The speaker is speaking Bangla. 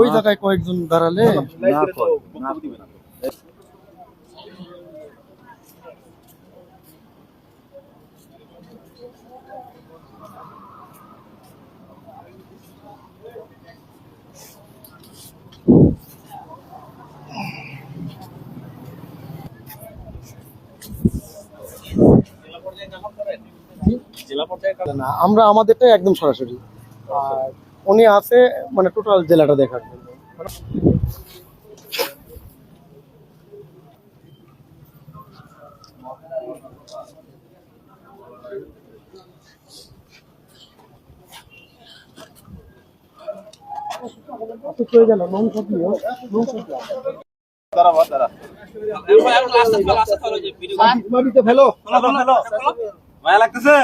ওই জায়গায় কয়েকজন দাঁড়ালে? না আমরা আমাদেরটাই একদম সরাসরি। আর উনি আছে মানে টোটাল জেলাটা দেখার জন্য। নন নন সবলিও মাটিতে ফেলো। মায়া লাগতেছে